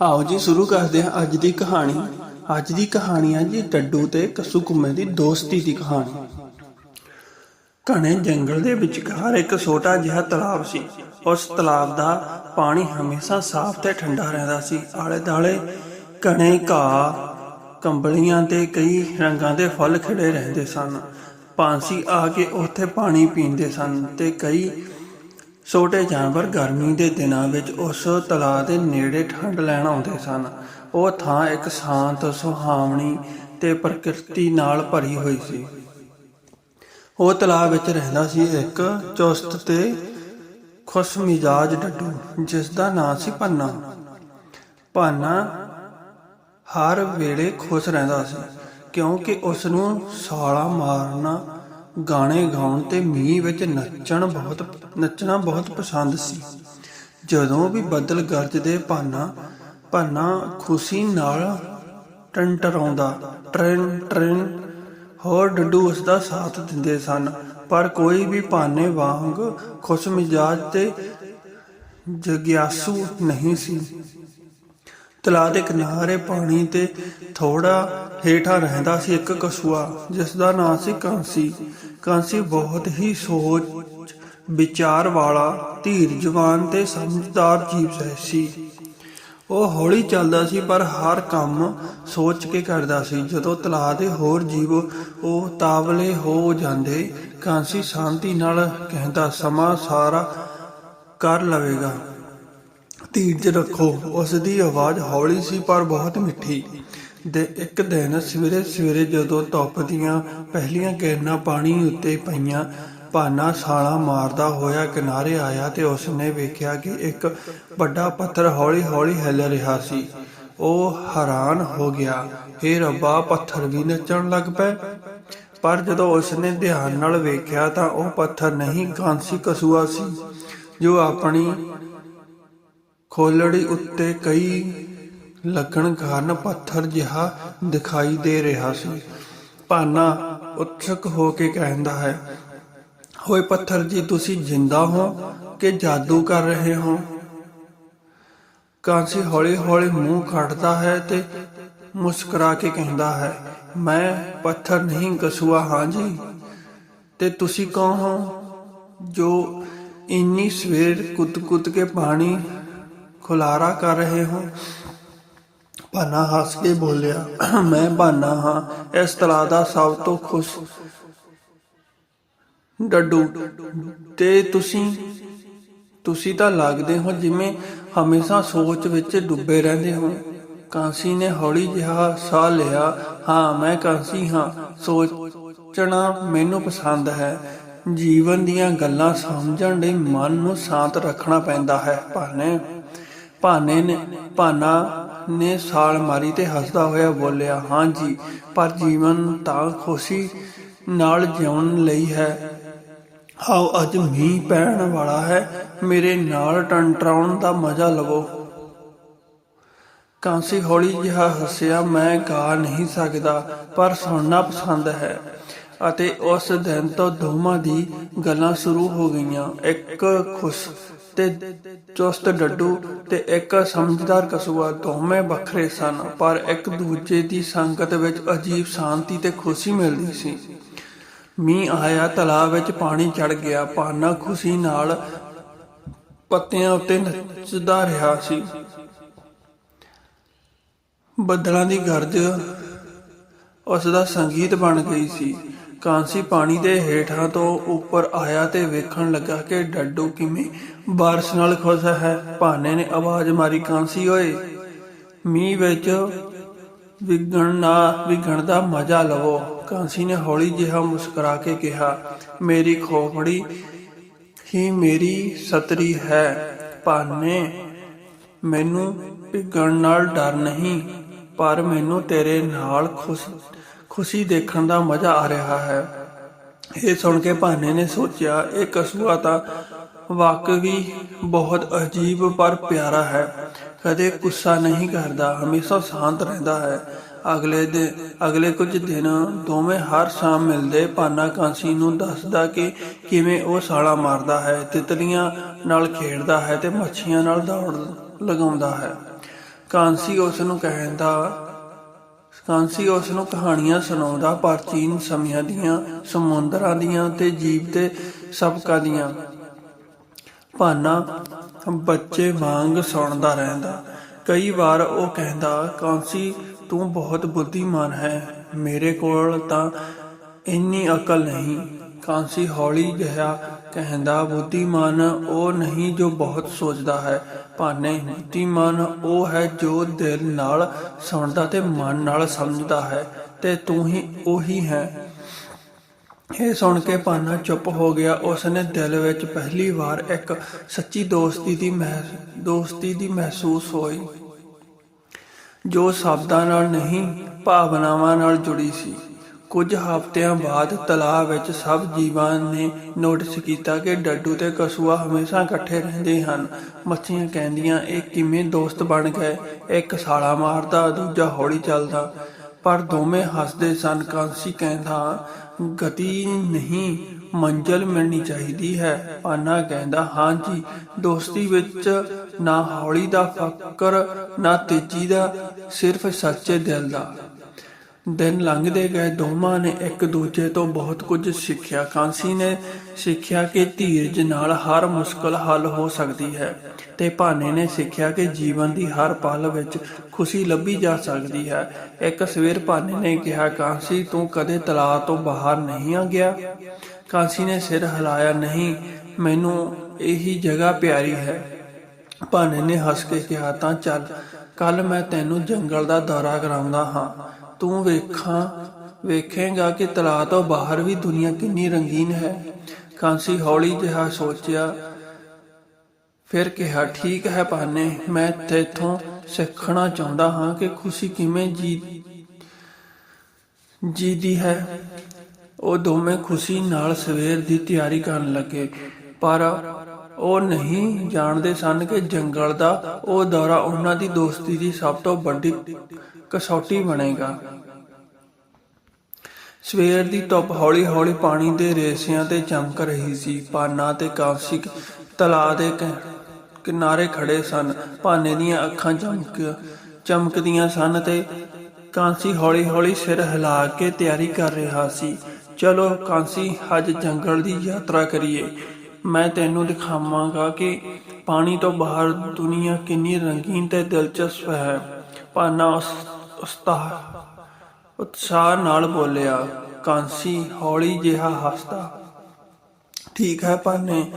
ਆਓ ਜੀ, ਸ਼ੁਰੂ ਕਰਦੇ ਹਾਂ ਅੱਜ ਦੀ ਕਹਾਣੀ। ਅੱਜ ਦੀ ਕਹਾਣੀ ਹੈ ਜੀ ਡੱਡੂ ਤੇ ਕੱਸੂ ਕੁੰਮੇ ਦੀ ਦੋਸਤੀ ਦੀ ਕਹਾਣੀ। ਘਣੇ ਜੰਗਲ ਦੇ ਵਿਚਕਾਰ ਇੱਕ ਛੋਟਾ ਜਿਹਾ ਤਲਾਬ ਸੀ। ਉਸ ਤਲਾਬ ਦਾ ਪਾਣੀ ਹਮੇਸ਼ਾ ਸਾਫ਼ ਤੇ ਠੰਡਾ ਰਹਿੰਦਾ ਸੀ। ਆਲੇ ਦਾਲੇ ਘਣੇ ਘਾਹ, ਕੰਬਲੀਆਂ ਤੇ ਕਈ ਰੰਗਾਂ ਦੇ ਫਲ ਖਿੜੇ ਰਹਿੰਦੇ ਸਨ। ਪੰਛੀ ਆ ਕੇ ਉੱਥੇ ਪਾਣੀ ਪੀਂਦੇ ਸਨ ਤੇ ਕਈ ਛੋਟੇ ਜਾਨਵਰ ਗਰਮੀ ਦੇ ਦਿਨਾਂ ਵਿੱਚ ਉਸ ਤਲਾਅ ਦੇ ਨੇੜੇ ਠੰਡ ਲੈਣ ਆਉਂਦੇ ਸਨ। ਉਹ ਥਾਂ ਇੱਕ ਸ਼ਾਂਤ, ਸੁਹਾਵਣੀ ਤੇ ਪ੍ਰਕਿਰਤੀ ਨਾਲ ਭਰੀ ਹੋਈ ਸੀ। ਉਹ ਤਲਾਅ ਵਿੱਚ ਰਹਿੰਦਾ ਸੀ ਇੱਕ ਚੁਸਤ ਤੇ ਖੁਸ਼ ਮਿਜਾਜ ਡੱਡੂ, ਜਿਸ ਦਾ ਨਾਂ ਸੀ ਪੰਨਾ। ਪੰਨਾ ਹਰ ਵੇਲੇ ਖੁਸ਼ ਰਹਿੰਦਾ ਸੀ, ਕਿਉਂਕਿ ਉਸ ਨੂੰ ਸਾਲਾ ਮਾਰਨਾ ਗਾਣੇ ਗਾਉਣ ਤੇ ਮੀਂਹ ਵਿੱਚ ਨੱਚਣ ਬਹੁਤ, ਨੱਚਣਾ ਬਹੁਤ ਪਸੰਦ ਸੀ। ਜਦੋਂ ਵੀ ਬੱਦਲ ਗਰਜਦੇ ਭਾਨਾ ਭਾਨਾ ਖੁਸ਼ੀ ਨਾਲ ਟੰਟਰਾਉਂਦਾ, ਟ੍ਰੇਨ ਟ੍ਰੇਨ, ਹੋਰ ਡੱਡੂ ਉਸ ਦਾ ਸਾਥ ਦਿੰਦੇ ਸਨ। ਪਰ ਕੋਈ ਵੀ ਭਾਨੇ ਵਾਂਗ ਖੁਸ਼ ਮਿਜਾਜ ਤੇ ਜਗਿਆਸੂ ਨਹੀਂ ਸੀ। ਤਲਾ ਦੇ ਕਿਨਾਰੇ ਪਾਣੀ ਤੇ ਥੋੜਾ ਹੇਠਾਂ ਰਹਿੰਦਾ ਸੀ ਇੱਕ ਕਸੂਆ ਜਿਸ ਦਾ ਨਾਂ ਸੀ ਕਾਂਸੀ। ਕਾਂਸੀ ਬਹੁਤ ਹੀ ਸੋਚ, ਵਿਚਾਰ ਵਾਲਾ ਧੀਰਜਵਾਨ ਤੇ ਸਮਝਦਾਰ ਜੀਵ ਸੀ। ਉਹ ਹੌਲੀ ਚੱਲਦਾ ਸੀ ਪਰ ਹਰ ਕੰਮ ਸੋਚ ਕੇ ਕਰਦਾ ਸੀ। ਜਦੋਂ ਤਲਾਬ ਦੇ ਹੋਰ ਜੀਵ ਉਹ ਤਾਵਲੇ ਹੋ ਜਾਂਦੇ, ਕਾਂਸੀ ਸ਼ਾਂਤੀ ਨਾਲ ਕਹਿੰਦਾ, ਸਮਾਂ ਸਾਰਾ ਕਰ ਲਵੇਗਾ। ਧੀਰਜ ਰੱਖੋ। ਉਸ ਦੀ ਆਵਾਜ਼ ਹੌਲੀ ਸੀ ਪਰ ਬਹੁਤ ਮਿੱਠੀ। ਦੇ ਇੱਕ ਦਿਨ ਸਵੇਰੇ ਸਵੇਰੇ ਜਦੋਂ ਧੁੱਪ ਦੀਆਂ ਪਹਿਲੀਆਂ ਕਿਰਨਾਂ ਪਾਣੀ ਉੱਤੇ ਪਈਆਂ, ਭਾਨਾ ਛਾਲਾਂ ਮਾਰਦਾ ਹੋਇਆ ਕਿਨਾਰੇ ਆਇਆ ਤੇ ਉਸਨੇ ਵੇਖਿਆ ਕਿ ਇੱਕ ਵੱਡਾ ਪੱਥਰ ਹੌਲੀ-ਹੌਲੀ ਹਿੱਲ ਰਿਹਾ ਸੀ। ਉਹ ਹੈਰਾਨ ਹੋ ਗਿਆ। हे ਰੱਬਾ, ਪੱਥਰ ਵੀ ਨੱਚਣ ਲੱਗ ਪਏ। ਪਰ ਜਦੋਂ ਉਸਨੇ ਧਿਆਨ ਨਾਲ ਵੇਖਿਆ ਤਾਂ ਉਹ ਪੱਥਰ ਨਹੀਂ, ਕਾਂਸੀ ਕਸੂਆ ਸੀ, ਜੋ ਆਪਣੀ ਖੋਲੜੀ ਉੱਤੇ ਕਈ ਲੱਗਣ ਕਾਰਨ ਪੱਥਰ ਜਿਹਾ ਦਿਖਾਈ ਦੇ ਰਿਹਾ ਸੀ। ਭਾਨਾ ਉਤਸਕ ਹੋ ਕੇ ਕਹਿੰਦਾ ਹੈ, ਹੋਏ ਪੱਥਰ ਜੀ, ਤੁਸੀਂ ਜਿੰਦਾ ਹੋ ਕਿ ਜਾਦੂ ਕਰ ਰਹੇ ਹੋ? ਕਾਂਸੀ ਹੌਲੀ ਹੌਲੀ ਮੂੰਹ ਕੱਢਦਾ ਹੈ ਤੇ ਮੁਸਕਰਾ ਕੇ ਕਹਿੰਦਾ ਹੈ, ਮੈਂ ਪੱਥਰ ਨਹੀਂ ਕਸੂਆ, ਹਾਂ ਜੀ। ਤੇ ਤੁਸੀਂ ਕੌਣ ਹੋ ਜੋ ਇੰਨੀ ਸਵੇਰ ਕੁੱਤ-ਕੁੱਤ ਕੇ ਪਾਣੀ ਖੁਲਾਰਾ ਕਰ ਰਹੇ ਹੋ? ਭਾਨਾ ਹੱਸ ਕੇ ਬੋਲਿਆ, ਮੈਂ ਭਾਨਾ ਹਾਂ, ਇਸ ਤਰ੍ਹਾਂ ਦਾ ਸਭ ਤੋਂ ਖੁਸ਼ ਡੱਡੂ। ਤੇ ਤੁਸੀਂ ਤੁਸੀਂ ਤਾਂ ਲੱਗਦੇ ਹੋ ਜਿਵੇਂ ਹਮੇਸ਼ਾ ਸੋਚ ਵਿੱਚ ਡੁੱਬੇ ਰਹਿੰਦੇ ਹੋ। ਕਾਂਸੀ ਨੇ ਹੌਲੀ ਜਿਹਾ ਸਾਹ ਲਿਆ, ਹਾਂ, ਮੈਂ ਕਾਂਸੀ ਹਾਂ। ਸੋਚਣਾ ਮੈਨੂੰ ਪਸੰਦ ਹੈ। ਜੀਵਨ ਦੀਆਂ ਗੱਲਾਂ ਸਮਝਣ ਲਈ ਮਨ ਨੂੰ ਸ਼ਾਂਤ ਰੱਖਣਾ ਪੈਂਦਾ ਹੈ। ਭਾਨੇ ਭਾਨੇ ਨੇ, ਭਾਨਾ ਨੇ ਸਾਲ ਮਾਰੀ ਤੇ ਹੱਸਦਾ ਹੋਇਆ ਬੋਲਿਆ ਹਾਂਜੀ ਪਰ ਜੀਵਨ ਤਾਂ ਖੁਸ਼ੀ ਨਾਲ ਜਿਉਣ ਲਈ ਹੈ। ਆਓ ਅੱਜ ਮੀਂਹ ਪੈਣ ਵਾਲਾ ਹੈ, ਮੇਰੇ ਨਾਲ ਟੰਟਰਾਉਣ ਦਾ ਮਜ਼ਾ ਲਵੋ। ਕਾਂਸੀ ਹੌਲੀ ਜਿਹਾ ਹੱਸਿਆ, ਮੈਂ ਗਾ ਨਹੀਂ ਸਕਦਾ, ਪਰ ਸੁਣਨਾ ਪਸੰਦ ਹੈ। ਅਤੇ ਉਸ ਦਿਨ ਤੋਂ ਦੋਵਾਂ ਦੀ ਗੱਲਾਂ ਸ਼ੁਰੂ ਹੋ ਗਈਆਂ। ਇੱਕ ਖੁਸ਼ ਤੇ ਚੁਸਤ ਡੱਡੂ ਤੇ ਇੱਕ ਸਮਝਦਾਰ ਕਸੂਆ ਦੋਵੇਂ ਵੱਖਰੇ ਸਨ, ਪਰ ਇੱਕ ਦੂਜੇ ਦੀ ਸੰਗਤ ਵਿੱਚ ਅਜੀਬ ਸ਼ਾਂਤੀ ਤੇ ਖੁਸ਼ੀ ਮਿਲਦੀ ਸੀ। ਮੀਂਹ ਆਇਆ ਤਲਾਬ ਵਿੱਚ ਪਾਣੀ ਚੜ ਗਿਆ ਪਾਨਾ ਖੁਸ਼ੀ ਨਾਲ ਪੱਤਿਆਂ ਉੱਤੇ ਨੱਚਦਾ ਰਿਹਾ ਸੀ। ਬੱਦਲਾਂ ਦੀ ਗਰਜ ਉਸ ਦਾ ਸੰਗੀਤ ਬਣ ਗਈ ਸੀ। ਕਾਂਸੀ ਪਾਣੀ ਦੇ ਹੇਠਾਂ ਤੋਂ ਉੱਪਰ ਆਇਆ ਤੇ ਵੇਖਣ ਲੱਗਾ ਕਿ ਡੱਡੂ ਕਿਵੇਂ ਬਾਰਿਸ਼ ਨਾਲ ਖੁਸ਼ ਹੈ। ਭਾਨੇ ਨੇ ਆਵਾਜ਼ ਮਾਰੀ, ਕਾਂਸੀ ਓਏ, ਮੀਂਹ ਵਿੱਚ ਵਿਗਣਨਾ ਵਿਗਣ ਦਾ ਮਜ਼ਾ ਲਵੋ। ਕਾਂਸੀ ਨੇ ਹੌਲੀ ਜਿਹਾ ਮੁਸਕਰਾ ਕੇ ਕਿਹਾ, ਮੇਰੀ ਖੋਪੜੀ ਹੀ ਮੇਰੀ ਸਤਰੀ ਹੈ। ਭਾਨੇ, ਮੈਨੂੰ ਵਿਗਣ ਨਾਲ ਡਰ ਨਹੀਂ, ਪਰ ਮੈਨੂੰ ਤੇਰੇ ਨਾਲ ਖੁਸ਼, ਖੁਸ਼ੀ ਦੇਖਣ ਦਾ ਮਜ਼ਾ ਆ ਰਿਹਾ ਹੈ। ਇਹ ਸੁਣ ਕੇ ਭਾਨੇ ਨੇ ਸੋਚਿਆ, ਇਹ ਕਸੂਆ ਤਾਂ ਵਾਕਈ ਬਹੁਤ ਅਜੀਬ ਪਰ ਪਿਆਰਾ ਹੈ। ਕਦੇ ਗੁੱਸਾ ਨਹੀਂ ਕਰਦਾ, ਹਮੇਸ਼ਾ ਸ਼ਾਂਤ ਰਹਿੰਦਾ ਹੈ। ਅਗਲੇ ਦੇ, ਅਗਲੇ ਕੁਝ ਦਿਨ ਦੋਵੇਂ ਹਰ ਸ਼ਾਮ ਮਿਲਦੇ ਪਾਨਾ ਕਾਂਸੀ ਨੂੰ ਦੱਸਦਾ ਕਿ ਕਿਵੇਂ ਉਹ ਸਾਲਾ ਮਾਰਦਾ ਹੈ, ਤਿਤਲੀਆਂ ਨਾਲ ਖੇਡਦਾ ਹੈ ਤੇ ਮੱਛੀਆਂ ਨਾਲ ਦੌੜ ਲਗਾਉਂਦਾ ਹੈ। ਕਾਂਸੀ ਉਸ ਨੂੰ ਕਹਿੰਦਾ, ਕਾਂਸੀ ਉਸ ਨੂੰ ਕਹਾਣੀਆਂ ਸੁਣਾਉਂਦਾ, ਪ੍ਰਾਚੀਨ ਸਮਿਆਂ ਦੀਆਂ ਸਮੁੰਦਰਾਂ ਦੀਆਂ ਤੇ ਜੀਵ ਤੇ ਸਬਕਾਂ ਦੀਆਂ। ਭਾਨਾ ਬੱਚੇ ਵਾਂਗ ਸੁਣਦਾ ਰਹਿੰਦਾ। ਕਈ ਵਾਰ ਉਹ ਕਹਿੰਦਾ, ਕਾਂਸੀ, ਤੂੰ ਬਹੁਤ ਬੁੱਧੀਮਾਨ ਹੈ। ਮੇਰੇ ਕੋਲ ਤਾਂ ਇੰਨੀ ਅਕਲ ਨਹੀਂ। ਕਾਂਸੀ ਹੌਲੀ ਜਿਹਾ ਕਹਿੰਦਾ, ਬੁੱਧੀਮਾਨ ਉਹ ਨਹੀਂ ਜੋ ਬਹੁਤ ਸੋਚਦਾ ਹੈ। ਭਾਨੇ, ਬੁੱਧੀਮਾਨ ਉਹ ਹੈ ਜੋ ਦਿਲ ਨਾਲ ਸੁਣਦਾ ਤੇ ਮਨ ਨਾਲ ਸਮਝਦਾ ਹੈ ਤੇ ਤੂੰ ਹੀ ਉਹੀ ਹੈ। ਇਹ ਸੁਣ ਕੇ ਭਾਨਾ ਚੁੱਪ ਹੋ ਗਿਆ। ਉਸ ਨੇ ਦਿਲ ਵਿੱਚ ਪਹਿਲੀ ਵਾਰ ਇੱਕ ਸੱਚੀ ਦੋਸਤੀ ਦੀ ਮਹਿ ਦੋਸਤੀ ਦੀ ਮਹਿਸੂਸ ਹੋਈ, ਜੋ ਸ਼ਬਦਾਂ ਨਾਲ ਨਹੀਂ, ਭਾਵਨਾਵਾਂ ਨਾਲ ਜੁੜੀ ਸੀ। ਕੁਝ ਹਫ਼ਤਿਆਂ ਬਾਅਦ ਤਲਾਅ ਵਿੱਚ ਸਭ ਜੀਵਾਂ ਨੇ ਨੋਟਿਸ ਕੀਤਾ ਕਿ ਡੱਡੂ ਤੇ ਕਸੂਆ ਹਮੇਸ਼ਾ ਇਕੱਠੇ ਰਹਿੰਦੇ ਹਨ। ਮੱਛੀਆਂ ਕਹਿੰਦੀਆਂ, ਇਹ ਕਿਵੇਂ ਦੋਸਤ ਬਣ ਗਏ? ਇੱਕ ਸਾਲਾ ਮਾਰਦਾ, ਦੂਜਾ ਹੌਲੀ ਚੱਲਦਾ। ਪਰ ਦੋਵੇਂ ਹੱਸਦੇ ਸਨ। ਕਾਂਸੀ ਕਹਿੰਦਾ ਗਤੀ ਨਹੀਂ, ਮੰਜ਼ਲ ਮਿਲਣੀ ਚਾਹੀਦੀ ਹੈ। ਪਾਨਾ ਕਹਿੰਦਾ ਹਾਂ ਜੀ ਦੋਸਤੀ ਵਿੱਚ ਨਾ ਹੌਲੀ ਦਾ ਫਕਰ, ਨਾ ਤੇਜ਼ੀ ਦਾ, ਸਿਰਫ ਸੱਚੇ ਦਿਲ ਦਾ। ਦਿਨ ਲੰਘਦੇ ਗਏ, ਦੋਵਾਂ ਨੇ ਇੱਕ ਦੂਜੇ ਤੋਂ ਬਹੁਤ ਕੁਝ ਸਿੱਖਿਆ। ਕਾਂਸੀ ਨੇ ਸਿੱਖਿਆ ਕਿ ਧੀਰਜ ਨਾਲ ਹਰ ਮੁਸ਼ਕਲ ਹੱਲ ਹੋ ਸਕਦੀ ਹੈ ਤੇ ਭਾਨੇ ਨੇ ਸਿੱਖਿਆ ਕਿ ਜੀਵਨ ਦੀ ਹਰ ਪਲ ਵਿੱਚ ਖੁਸ਼ੀ ਲੱਭੀ ਜਾ ਸਕਦੀ ਹੈ। ਇੱਕ ਸਵੇਰ ਭਾਨੇ ਨੇ ਕਿਹਾ, ਕਾਂਸੀ, ਤੂੰ ਕਦੇ ਤਲਾਅ ਤੋਂ ਬਾਹਰ ਨਹੀਂ ਆ ਗਿਆ? ਕਾਂਸੀ ਨੇ ਸਿਰ ਹਿਲਾਇਆ, ਨਹੀਂ, ਮੈਨੂੰ ਇਹੀ ਜਗ੍ਹਾ ਪਿਆਰੀ ਹੈ। ਭਾਨੇ ਨੇ ਹੱਸ ਕੇ ਕਿਹਾ, ਤਾਂ ਚੱਲ ਕੱਲ ਮੈਂ ਤੈਨੂੰ ਜੰਗਲ ਦਾ ਦੌਰਾ ਕਰਾਉਂਦਾ ਹਾਂ। ਤੂੰ ਵੇਖਾਂ, ਵੇਖੇਗਾ ਕਿ ਤਲਾਅ ਤੋਂ ਬਾਹਰ ਵੀ ਦੁਨੀਆ ਕਿੰਨੀ ਰੰਗੀਨ ਹੈ। ਕਾਂਸੀ ਹੌਲੀ ਜਿਹਾ ਸੋਚਿਆ, ਫਿਰ ਕਿਹਾ, ਠੀਕ ਹੈ ਭਾਨੇ, ਮੈਂ ਤੇਥੋਂ ਸਿੱਖਣਾ ਚਾਹੁੰਦਾ ਹਾਂ ਕਿ ਖੁਸ਼ੀ ਕਿਵੇਂ ਜੀ ਜੀਦੀ ਹੈ। ਉਹ ਦੋਵੇਂ ਖੁਸ਼ੀ ਨਾਲ ਸਵੇਰ ਦੀ ਤਿਆਰੀ ਕਰਨ ਲੱਗੇ, ਪਰ ਉਹ ਨਹੀਂ ਜਾਣਦੇ ਸਨ ਕਿ ਜੰਗਲ ਦਾ ਉਹ ਦੌਰਾ ਉਹਨਾਂ ਦੀ ਦੋਸਤੀ ਦੀ ਸਭ ਤੋਂ ਵੱਡੀ ਕਸੌਟੀ ਬਣੇਗਾ। ਸਵੇਰ ਦੀ ਧੁੱਪ ਹੌਲੀ-ਹੌਲੀ ਪਾਣੀ ਦੇ ਰੇਸਿਆਂ ਤੇ ਚਮਕ ਰਹੀ ਸੀ। ਪਾਨਾ ਤੇ ਕਾਂਸਿਕ ਤਲਾ ਦੇ ਕਿਨਾਰੇ ਖੜੇ ਸਨ। ਪਾਨੇ ਦੀਆਂ ਅੱਖਾਂ ਚਮਕ, ਚਮਕਦੀਆਂ ਸਨ ਤੇ ਕਾਂਸੀ ਹੌਲੀ-ਹੌਲੀ ਸਿਰ ਹਿਲਾ ਕੇ ਤਿਆਰੀ ਕਰ ਰਿਹਾ ਸੀ। ਚਲੋ ਕਾਂਸੀ, ਅੱਜ ਜੰਗਲ ਦੀ ਯਾਤਰਾ ਕਰੀਏ। ਮੈਂ ਤੈਨੂੰ ਦਿਖਾਵਾਂਗਾ ਕਿ ਪਾਣੀ ਤੋਂ ਬਾਹਰ ਦੁਨੀਆ ਕਿੰਨੀ ਰੰਗੀਨ ਤੇ ਦਿਲਚਸਪ ਹੈ। ਪਾਨਾ ਉਸਤਾਹ ਉਤਸ਼ਾਹ ਨਾਲ ਬੋਲਿਆ, ਕਾਂਸੀ, ਹੌਲੀ ਜਿਹਾ ਹੱਸਦਾ। ਠੀਕ ਹੈ ਪਾਨੇ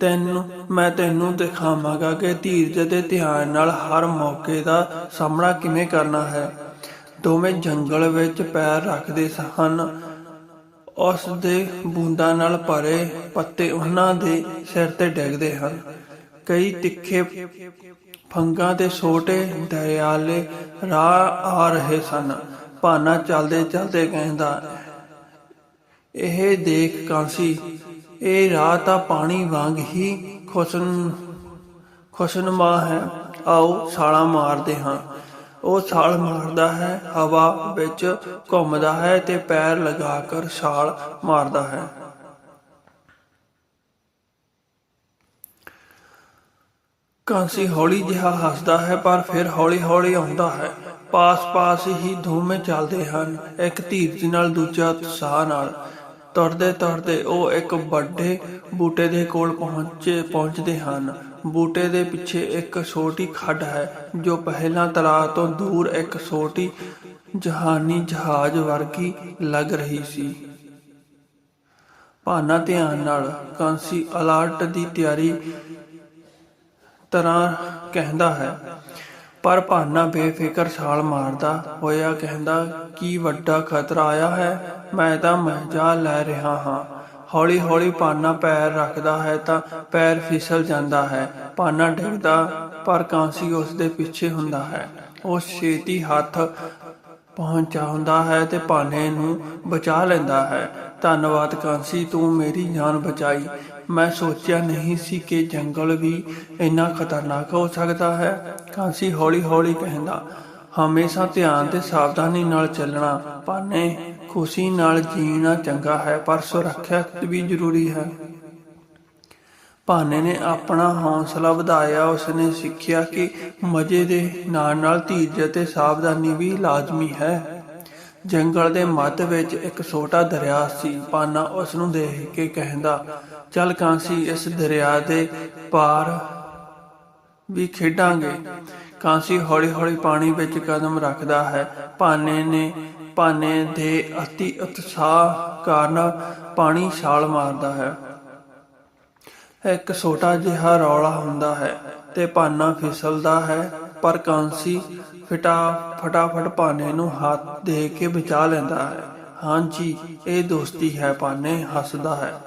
ਤੈਨੂੰ, ਮੈਂ ਤੈਨੂੰ ਦਿਖਾਵਾਂਗਾ ਕਿ ਧੀਰਜ ਤੇ ਧਿਆਨ ਨਾਲ ਹਰ ਮੌਕੇ ਦਾ ਸਾਹਮਣਾ ਕਿਵੇਂ ਕਰਨਾ ਹੈ। ਦੋਵੇਂ ਜੰਗਲ ਵਿੱਚ ਪੈਰ ਰੱਖਦੇ ਹਨ ਉਸ ਦੇ ਬੂੰਦਾਂ ਨਾਲ ਭਰੇ ਪੱਤੇ ਉਹਨਾਂ ਦੇ ਸਿਰ ਤੇ ਡਿੱਗਦੇ ਹਨ। ਕਈ ਤਿੱਖੇ ਫੰਗਾਂ ਤੇ ਛੋਟੇ ਦਰਿਆਲੇ ਰਾਹ ਆ ਰਹੇ ਸਨ। ਭਾਨਾ ਚਲਦੇ ਚਲਦੇ ਕਹਿੰਦਾ, ਇਹ ਦੇਖ ਕਾਂਸੀ, ਇਹ ਰਾਹ ਤਾਂ ਪਾਣੀ ਵਾਂਗ ਹੀ ਖੁਸ਼ਨ ਖੁਸ਼ਨਮਾ ਹੈ। ਆਓ ਛਾਲਾਂ ਮਾਰਦੇ ਹਾਂ। ਉਹ ਛਾਲ ਮਾਰਦਾ ਹੈ, ਹਵਾ ਵਿੱਚ ਘੁੰਮਦਾ ਹੈ ਤੇ ਪੈਰ ਲਗਾ ਕਰ ਛਾਲ ਮਾਰਦਾ ਹੈ। ਕਾਂਸੀ ਹੌਲੀ ਜਿਹਾ ਹੱਸਦਾ ਹੈ, ਪਰ ਫਿਰ ਹੌਲੀ-ਹੌਲੀ ਆਉਂਦਾ ਹੈ। ਪਾਸ-ਪਾਸ ਹੀ ਦੋਵੇਂ ਚੱਲਦੇ ਹਨ, ਇੱਕ ਧੀਰਜ ਨਾਲ ਦੂਜਾ ਉਤਸ਼ਾਹ ਨਾਲ। ਤੁਰਦੇ ਤੁਰਦੇ ਉਹ ਇੱਕ ਵੱਡੇ ਬੂਟੇ ਦੇ ਕੋਲ ਪਹੁੰਚੇ, ਪਹੁੰਚਦੇ ਹਨ। ਬੂਟੇ ਦੇ ਪਿੱਛੇ ਇੱਕ ਛੋਟੀ ਖੱਡ ਹੈ, ਜੋ ਪਹਿਲਾਂ ਤਲਾਅ ਤੋਂ ਦੂਰ ਇੱਕ ਛੋਟੀ ਜਹਾਨੀ ਜਹਾਜ਼ ਵਰਗੀ ਲੱਗ ਰਹੀ ਸੀ। ਭਾਨਾ ਧਿਆਨ ਨਾਲ ਕਾਂਸੀ ਅਲਰਟ ਦੀ ਤਿਆਰੀ ਤਰ੍ਹਾਂ ਕਹਿੰਦਾ ਹੈ, ਪਰ ਭਾਨਾ ਬੇਫਿਕਰ ਛਾਲ ਮਾਰਦਾ ਹੋਇਆ ਕਹਿੰਦਾ, ਕੀ ਵੱਡਾ ਖਤਰਾ ਆਇਆ ਹੈ? ਮੈਂ ਤਾਂ ਮਹਜਾ ਲੈ ਰਿਹਾ ਹਾਂ। ਹੌਲੀ ਹੌਲੀ ਪਾਨਾ ਪੈਰ ਰੱਖਦਾ ਹੈ ਤਾਂ ਪੈਰ ਫਿਸਲ ਜਾਂਦਾ ਹੈ। ਪਾਨਾ ਡਿੱਗਦਾ ਪਰ ਕਾਂਸੀ ਉਸ ਦੇ ਪਿੱਛੇ ਹੁੰਦਾ ਹੈ। ਉਹ ਛੇਤੀ ਹੱਥ ਪਹੁੰਚਾਉਂਦਾ ਹੈ ਤੇ ਪਾਨੇ ਨੂੰ ਬਚਾ ਲੈਂਦਾ ਹੈ। ਧੰਨਵਾਦ ਕਾਂਸੀ, ਤੂੰ ਮੇਰੀ ਜਾਨ ਬਚਾਈ। ਮੈਂ ਸੋਚਿਆ ਨਹੀਂ ਸੀ ਕਿ ਜੰਗਲ ਵੀ ਇੰਨਾ ਖਤਰਨਾਕ ਹੋ ਸਕਦਾ ਹੈ। ਕਾਂਸੀ ਹੌਲੀ ਹੌਲੀ ਕਹਿੰਦਾ ਹਮੇਸ਼ਾ ਧਿਆਨ ਤੇ ਸਾਵਧਾਨੀ ਨਾਲ ਚੱਲਣਾ। ਪਾਨੇ ਖੁਸ਼ੀ ਨਾਲ ਜੀਣਾ ਚੰਗਾ ਹੈ, ਪਰ ਸੁਰੱਖਿਆ ਵੀ ਜ਼ਰੂਰੀ ਹੈ। ਭਾਨੇ ਨੇ ਆਪਣਾ ਹੌਸਲਾ ਵਧਾਇਆ। ਉਸਨੇ ਸਿੱਖਿਆ ਕਿ ਮਜ਼ੇ ਦੇ ਨਾਲ ਨਾਲ ਧੀਰਜ ਅਤੇ ਸਾਵਧਾਨੀ ਵੀ ਲਾਜ਼ਮੀ ਹੈ। ਜੰਗਲ ਦੇ ਮੱਧ ਵਿੱਚ ਇੱਕ ਛੋਟਾ ਦਰਿਆ ਸੀ। ਪਾਨਾ ਉਸ ਨੂੰ ਦੇਖ ਕੇ ਕਹਿੰਦਾ, ਚੱਲ ਕਾਂਸੀ, ਇਸ ਦਰਿਆ ਦੇ ਪਾਰ ਵੀ ਖੇਡਾਂਗੇ। ਕਾਂਸੀ ਹੌਲੀ ਹੌਲੀ ਪਾਣੀ ਵਿੱਚ ਕਦਮ ਰੱਖਦਾ ਹੈ। ਭਾਨੇ ਨੇ ਪਾਨੇ ਦੇ ਅਤੀ ਉਤਸ਼ਾਹ ਕਾਰਨ ਪਾਣੀ ਛਾਲ ਮਾਰਦਾ ਹੈ। ਇੱਕ ਛੋਟਾ ਜਿਹਾ ਰੌਲਾ ਹੁੰਦਾ ਹੈ ਤੇ ਪਾਨਾ ਫਿਸਲਦਾ ਹੈ, ਪਰ ਕਾਂਸੀ ਫਟਾ, ਫਟਾਫਟ ਭਾਨੇ ਨੂੰ ਹੱਥ ਦੇ ਕੇ ਬਚਾ ਲੈਂਦਾ ਹੈ। ਹਾਂਜੀ ਇਹ ਦੋਸਤੀ ਹੈ ਭਾਨੇ, ਹੱਸਦਾ ਹੈ।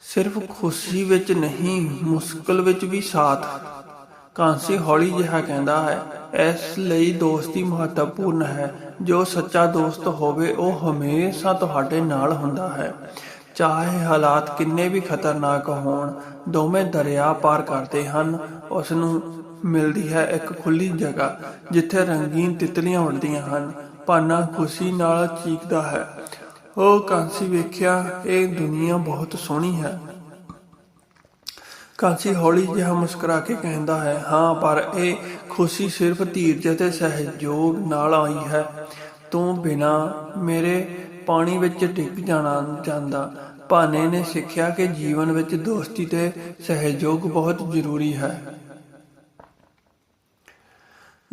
ਸਿਰਫ ਖੁਸ਼ੀ ਵਿੱਚ ਨਹੀਂ, ਮੁਸ਼ਕਲ ਵਿੱਚ ਵੀ ਸਾਥ ਕਾਂਸੀ ਹੌਲੀ ਜਿਹਾ ਕਹਿੰਦਾ ਹੈ, ਇਸ ਲਈ ਦੋਸਤੀ ਮਹੱਤਵਪੂਰਨ ਹੈ। ਜੋ ਸੱਚਾ ਦੋਸਤ ਹੋਵੇ, ਉਹ ਹਮੇਸ਼ਾ ਤੁਹਾਡੇ ਨਾਲ ਹੁੰਦਾ ਹੈ। ਚਾਹੇ ਹਾਲਾਤ ਕਿੰਨੇ ਵੀ ਖਤਰਨਾਕ ਹੋਣ, ਦੋਵੇਂ ਦਰਿਆ ਪਾਰ ਕਰਦੇ ਹਨ। ਉਸ ਨੂੰ ਮਿਲਦੀ ਹੈ ਇੱਕ ਖੁੱਲੀ ਜਗ੍ਹਾ, ਜਿੱਥੇ ਰੰਗੀਨ ਤਿਤਲੀਆਂ ਉੱਡਦੀਆਂ ਹਨ। ਪਾਨਾ ਖੁਸ਼ੀ ਨਾਲ ਚੀਕਦਾ ਹੈ ਉਹ ਕਾਂਸੀ ਵੇਖਿਆ, ਇਹ ਦੁਨੀਆ ਬਹੁਤ ਸੋਹਣੀ ਹੈ। ਕਾਂਸੀ ਹੌਲੀ ਜਿਹਾ ਮੁਸਕਰਾ ਕੇ ਕਹਿੰਦਾ ਹੈ, ਹਾਂ, ਪਰ ਇਹ ਖੁਸ਼ੀ ਸਿਰਫ ਧੀਰਜ ਅਤੇ ਸਹਿਯੋਗ ਨਾਲ ਆਈ ਹੈ। ਤੂੰ ਬਿਨਾ ਮੇਰੇ ਪਾਣੀ ਵਿੱਚ ਡਿੱਗ ਜਾਣਾ ਜਾਂਦਾ ਭਾਨੇ ਨੇ ਸਿੱਖਿਆ ਕਿ ਜੀਵਨ ਵਿੱਚ ਦੋਸਤੀ ਤੇ ਸਹਿਯੋਗ ਬਹੁਤ ਜ਼ਰੂਰੀ ਹੈ।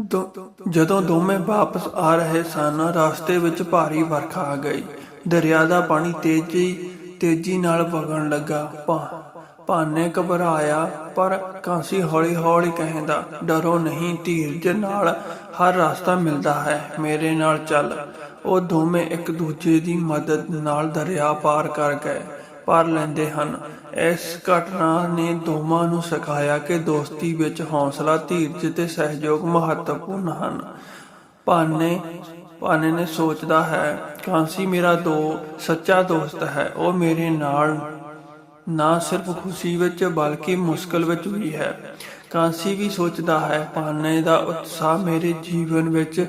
ਦੋ- ਜਦੋਂ ਦੋਵੇਂ ਵਾਪਸ ਆ ਰਹੇ ਸਨ, ਰਸਤੇ ਵਿੱਚ ਭਾਰੀ ਵਰਖਾ ਆ ਗਈ। ਦਰਿਆ ਦਾ ਪਾਣੀ ਤੇਜ਼ੀ ਤੇਜ਼ੀ ਨਾਲ ਵਗਣ ਲੱਗਾ। ਭਾ- ਭਾਨੇ ਘਬਰਾਇਆ, ਪਰ ਕਾਂਸੀ ਹੌਲੀ ਹੌਲੀ ਕਹਿੰਦਾ, ਡਰੋ ਨਹੀਂ ਧੀਰਜ ਨਾਲ ਹਰ ਰਸਤਾ ਮਿਲਦਾ ਹੈ, ਮੇਰੇ ਨਾਲ ਚੱਲ। ਉਹ ਦੋਵੇਂ ਇੱਕ ਦੂਜੇ ਦੀ ਮਦਦ ਨਾਲ ਦਰਿਆ ਪਾਰ ਕਰ ਗਏ, ਪਾਰ ਲੈਂਦੇ ਹਨ। ਇਸ ਘਟਨਾ ਨੇ ਦੋਵਾਂ ਨੂੰ ਸਿਖਾਇਆ ਕਿ ਦੋਸਤੀ ਵਿੱਚ ਹੌਸਲਾ, ਧੀਰਜ ਤੇ ਸਹਿਯੋਗ ਮਹੱਤਵਪੂਰਨ ਹਨ। ਭਾਨੇ ਭਾਨੇ ਨੇ ਸੋਚਦਾ ਹੈ, ਕਾਂਸੀ ਮੇਰਾ ਦੋ, ਸੱਚਾ ਦੋਸਤ ਹੈ, ਉਹ ਮੇਰੇ ਨਾਲ ਨਾ ਸਿਰਫ ਖੁਸ਼ੀ ਵਿੱਚ ਬਲਕਿ ਮੁਸ਼ਕਲ ਵਿੱਚ ਵੀ ਹੈ। ਕਾਂਸੀ ਵੀ ਸੋਚਦਾ ਹੈ ਪਾਨੇ ਦਾ ਉਤਸ਼ਾਹ ਮੇਰੇ ਜੀਵਨ ਵਿੱਚ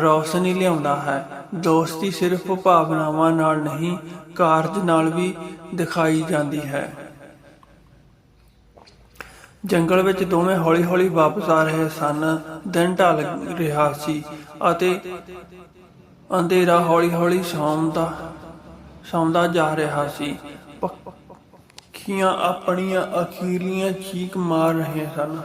ਰੌਸ਼ਨੀ ਲਿਆਉਂਦਾ ਹੈ। ਦੋਸਤੀ ਸਿਰਫ ਭਾਵਨਾਵਾਂ ਨਾਲ ਨਹੀਂ, ਕਾਰਜ ਨਾਲ ਵੀ ਦਿਖਾਈ ਜਾਂਦੀ ਹੈ। ਜੰਗਲ ਵਿੱਚ ਦੋਵੇਂ ਹੌਲੀ-ਹੌਲੀ ਵਾਪਸ ਆ ਰਹੇ ਸਨ। ਦਿਨ ਢਲ ਰਿਹਾ ਸੀ ਅਤੇ ਅੰਧੇਰਾ ਹੌਲੀ-ਹੌਲੀ ਸੌਂਦਾ ਸੌਂਦਾ ਜਾ ਰਿਹਾ ਸੀ। ਪੱਖੀਆਂ ਆਪਣੀਆਂ ਅਖੀਰਲੀਆਂ ਚੀਕ ਮਾਰ ਰਹੇ ਸਨ।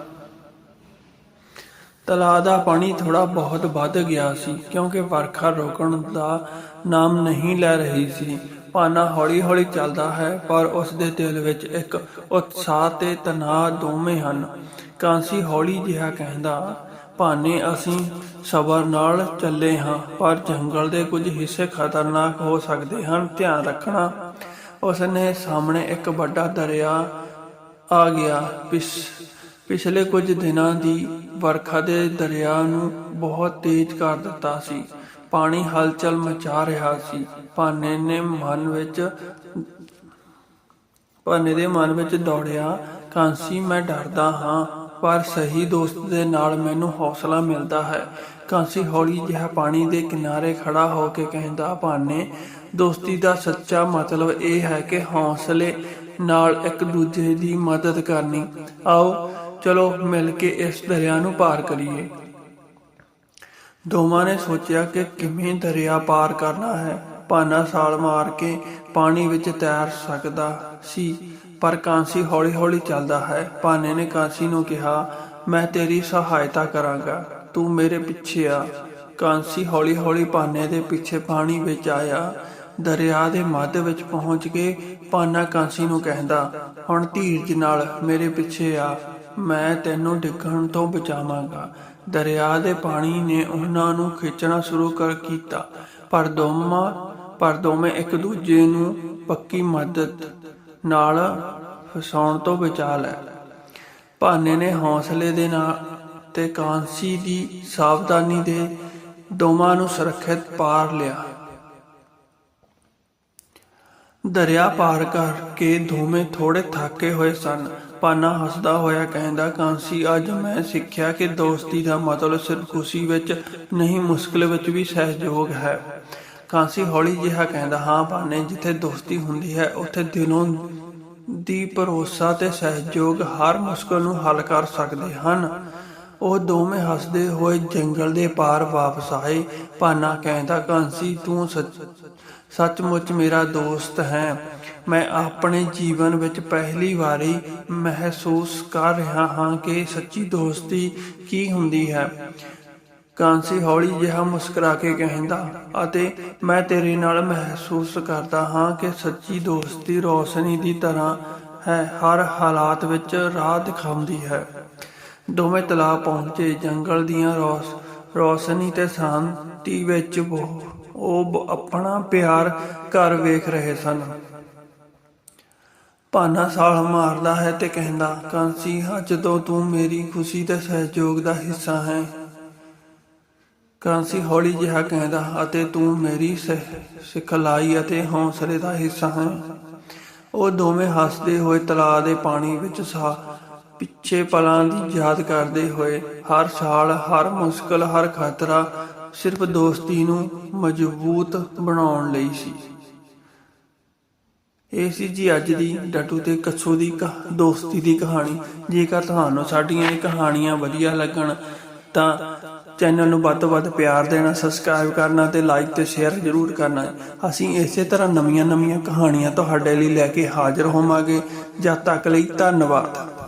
ਤਲਾ ਦਾ ਪਾਣੀ ਥੋੜਾ ਬਹੁਤ ਵੱਧ ਗਿਆ ਸੀ, ਕਿਉਂਕਿ ਵਰਖਾ ਰੋਕਣ ਦਾ ਨਾਮ ਨਹੀਂ ਲੈ ਰਹੀ ਸੀ। ਪਾਨਾ ਹੌਲੀ-ਹੌਲੀ ਚੱਲਦਾ ਹੈ, ਪਰ ਉਸ ਦੇ ਦਿਲ ਵਿੱਚ ਇੱਕ ਉਤਸ਼ਾਹ ਤੇ ਤਣਾਅ ਦੋਵੇਂ ਹਨ। ਕਾਂਸੀ ਹੌਲੀ ਜਿਹਾ ਕਹਿੰਦਾ, ਭਾਨੇ, ਅਸੀਂ ਸਬਰ ਨਾਲ ਚੱਲੇ ਹਾਂ, ਪਰ ਜੰਗਲ ਦੇ ਕੁਝ ਹਿੱਸੇ ਖਤਰਨਾਕ ਹੋ ਸਕਦੇ ਹਨ। ਧਿਆਨ ਰੱਖਣਾ ਉਸਨੇ ਸਾਹਮਣੇ ਇੱਕ ਵੱਡਾ ਦਰਿਆ ਆ ਗਿਆ। ਪਿਛ, ਪਿਛਲੇ ਕੁਝ ਦਿਨਾਂ ਦੀ ਵਰਖਾ ਦੇ ਦਰਿਆ ਨੂੰ ਬਹੁਤ ਤੇਜ਼ ਕਰ ਦਿੱਤਾ ਸੀ। ਪਾਣੀ ਹਲਚਲ ਮਚਾ ਰਿਹਾ ਸੀ। ਭਾਨੇ ਨੇ ਮਨ ਵਿੱਚ, ਭਾਨੇ ਦੇ ਮਨ ਵਿੱਚ ਦੌੜਿਆ, ਕਾਂਸੀ, ਮੈਂ ਡਰਦਾ ਹਾਂ, ਪਰ ਸਹੀ ਦੋਸਤ ਦੇ ਨਾਲ ਮੈਨੂੰ ਹੌਸਲਾ ਮਿਲਦਾ ਹੈ। ਕਾਂਸੀ ਹੌਲੀ ਜਿਹਾ ਪਾਣੀ ਦੇ ਕਿਨਾਰੇ ਖੜਾ ਹੋ ਕੇ ਕਹਿੰਦਾ, ਭਾਨੇ, ਦੋਸਤੀ ਦਾ ਸੱਚਾ ਮਤਲਬ ਇਹ ਹੈ ਕਿ ਹੌਸਲੇ ਨਾਲ ਇੱਕ ਦੂਜੇ ਦੀ ਮਦਦ ਕਰਨੀ। ਆਓ, ਚਲੋ ਮਿਲ ਕੇ ਇਸ ਦਰਿਆ ਨੂੰ ਪਾਰ ਕਰੀਏ। ਦੋਵਾਂ ਨੇ ਸੋਚਿਆ ਕਿ ਕਿਵੇਂ ਦਰਿਆ ਪਾਰ ਕਰਨਾ ਹੈ। ਪਾਨਾ ਸਾਲ ਮਾਰ ਕੇ ਪਾਣੀ ਵਿੱਚ ਤੈਰ ਸਕਦਾ ਸੀ, ਪਰ ਕਾਂਸੀ ਹੌਲੀ-ਹੌਲੀ ਚੱਲਦਾ ਹੈ। ਪਾਨੇ ਨੇ ਕਾਂਸੀ ਨੂੰ ਕਿਹਾ, ਮੈਂ ਤੇਰੀ ਸਹਾਇਤਾ ਕਰਾਂਗਾ। ਤੂੰ ਮੇਰੇ ਪਿੱਛੇ ਆ। ਕਾਂਸੀ ਹੌਲੀ-ਹੌਲੀ ਪਾਨੇ ਦੇ ਪਿੱਛੇ ਪਾਣੀ ਵਿੱਚ ਆਇਆ। ਦਰਿਆ ਦੇ ਮੱਧ ਵਿੱਚ ਪਹੁੰਚ ਕੇ ਪਾਨਾ ਕਾਂਸੀ ਨੂੰ ਕਹਿੰਦਾ, ਹੁਣ ਧੀਰਜ ਨਾਲ ਮੇਰੇ ਪਿੱਛੇ ਆ। ਮੈਂ ਤੈਨੂੰ ਡਿੱਗਣ ਤੋਂ ਬਚਾਵਾਂਗਾ। ਦਰਿਆ ਦੇ ਪਾਣੀ ਨੇ ਉਹਨਾਂ ਨੂੰ ਖਿੱਚਣਾ ਸ਼ੁਰੂ ਕਰ ਕੀਤਾ। ਪਰ ਦੋਮਾ ਪਰ ਦੋਵੇਂ ਇੱਕ ਦੂਜੇ ਨੂੰ ਪੱਕੀ ਮਦਦ ਨਾਲ ਫਸਾਉਣ ਤੋਂ ਬਚਾ ਲੈ ਭਾਨੇ ਨੇ ਹੌਸਲੇ ਦੇ ਨਾਲ ਤੇ ਕਾਂਸੀ ਦੀ ਸਾਵਧਾਨੀ ਦੇ ਦੋਵਾਂ ਨੂੰ ਸੁਰੱਖਿਅਤ ਪਾਰ ਲਿਆ। ਦਰਿਆ ਪਾਰ ਕਰਕੇ ਦੋਵੇਂ ਥੋੜੇ ਥੱਕੇ ਹੋਏ ਸਨ। ਪਾਨਾ ਹੱਸਦਾ ਹੋਇਆ ਕਹਿੰਦਾ, ਕਾਂਸੀ, ਅੱਜ ਮੈਂ ਸਿੱਖਿਆ ਕਿ ਦੋਸਤੀ ਦਾ ਮਤਲਬ ਸਿਰਫ ਖੁਸ਼ੀ ਵਿੱਚ ਨਹੀਂ, ਮੁਸ਼ਕਲ ਵਿੱਚ ਵੀ ਸਹਿਯੋਗ ਹੈ। ਕਾਂਸੀ ਹੌਲੀ ਜਿਹਾ ਕਹਿੰਦਾ, ਹਾਂ ਪਾਨੇ, ਜਿੱਥੇ ਦੋਸਤੀ ਹੁੰਦੀ ਹੈ, ਉੱਥੇ ਦਿਲੋਂ ਦੀ ਭਰੋਸਾ ਤੇ ਸਹਿਯੋਗ ਹਰ ਮੁਸ਼ਕਲ ਨੂੰ ਹੱਲ ਕਰ ਸਕਦੇ ਹਨ। ਉਹ ਦੋਵੇਂ ਹੱਸਦੇ ਹੋਏ ਜੰਗਲ ਦੇ ਪਾਰ ਵਾਪਸ ਆਏ। ਭਾਨਾ ਕਹਿੰਦਾ ਕਾਂਸੀ ਤੂੰ ਸੱਚਮੁੱਚ ਮੇਰਾ ਦੋਸਤ ਹੈ। ਮੈਂ ਆਪਣੇ ਜੀਵਨ ਵਿੱਚ ਪਹਿਲੀ ਵਾਰੀ ਮਹਿਸੂਸ ਕਰ ਰਿਹਾ ਹਾਂ ਕਿ ਸੱਚੀ ਦੋਸਤੀ ਕੀ ਹੁੰਦੀ ਹੈ। ਕਾਂਸੀ ਹੌਲੀ ਜਿਹਾ ਮੁਸਕਰਾ ਕੇ ਕਹਿੰਦਾ, ਅਤੇ ਮੈਂ ਤੇਰੇ ਨਾਲ ਮਹਿਸੂਸ ਕਰਦਾ ਹਾਂ ਕਿ ਸੱਚੀ ਦੋਸਤੀ ਰੋਸ਼ਨੀ ਦੀ ਤਰ੍ਹਾਂ ਹੈ। ਹਰ ਹਾਲਾਤ ਵਿੱਚ ਰਾਹ ਦਿਖਾਉਂਦੀ ਹੈ। ਦੋਵੇਂ ਤਲਾ ਪਹੁੰਚੇ। ਜੰਗਲ ਦੀਆਂ ਰੋਸ, ਰੋਸ਼ਨੀ ਤੇ ਸ਼ਾਂਤੀ ਵਿੱਚ ਉਹ ਆਪਣਾ ਪਿਆਰ ਘਰ ਵੇਖ ਰਹੇ ਸਨ। ਭਾਨਾ ਸਾਲ ਮਾਰਦਾ ਹੈ ਤੇ ਕਹਿੰਦਾ, ਕਾਂਸੀ, ਅੱਜ ਤੋਂ ਤੂੰ ਮੇਰੀ ਖੁਸ਼ੀ ਤੇ ਸਹਿਯੋਗ ਦਾ ਹਿੱਸਾ ਹੈ। ਕਾਂਸੀ ਹੌਲੀ ਜਿਹਾ ਕਹਿੰਦਾ, ਅਤੇ ਤੂੰ ਮੇਰੀ ਸਿ- ਸਿਖਲਾਈ ਅਤੇ ਹੌਸਲੇ ਦਾ ਹਿੱਸਾ ਹੈ। ਉਹ ਦੋਵੇਂ ਹੱਸਦੇ ਹੋਏ ਤਲਾਅ ਦੇ ਪਾਣੀ ਵਿੱਚ ਸਾ ਪਿੱਛੇ ਪਲਾਂ ਦੀ ਯਾਦ ਕਰਦੇ ਹੋਏ ਹਰ ਸਾਲ ਹਰ ਮੁਸ਼ਕਲ, ਹਰ ਖਤਰਾ ਸਿਰਫ ਦੋਸਤੀ ਨੂੰ ਮਜ਼ਬੂਤ ਬਣਾਉਣ ਲਈ ਸੀ। ਇਹ ਸੀ ਜੀ ਅੱਜ ਦੀ ਡੱਟੂ ਤੇ ਕੱਛੂ ਦੀ ਦੋਸਤੀ ਦੀ ਕਹਾਣੀ। ਜੇਕਰ ਤੁਹਾਨੂੰ ਸਾਡੀਆਂ ਇਹ ਕਹਾਣੀਆਂ ਵਧੀਆ ਲੱਗਣ, ਤਾਂ ਚੈਨਲ ਨੂੰ ਵੱਧ ਤੋਂ ਵੱਧ ਪਿਆਰ ਦੇਣਾ ਸਬਸਕ੍ਰਾਈਬ ਕਰਨਾ ਤੇ ਲਾਈਕ ਤੇ ਸ਼ੇਅਰ ਜ਼ਰੂਰ ਕਰਨਾ। ਅਸੀਂ ਇਸੇ ਤਰ੍ਹਾਂ ਨਵੀਆਂ-ਨਵੀਆਂ ਕਹਾਣੀਆਂ ਤੁਹਾਡੇ ਲਈ ਲੈ ਕੇ ਹਾਜ਼ਰ ਹੋਵਾਂਗੇ। ਜਦ ਤੱਕ ਲਈ ਧੰਨਵਾਦ।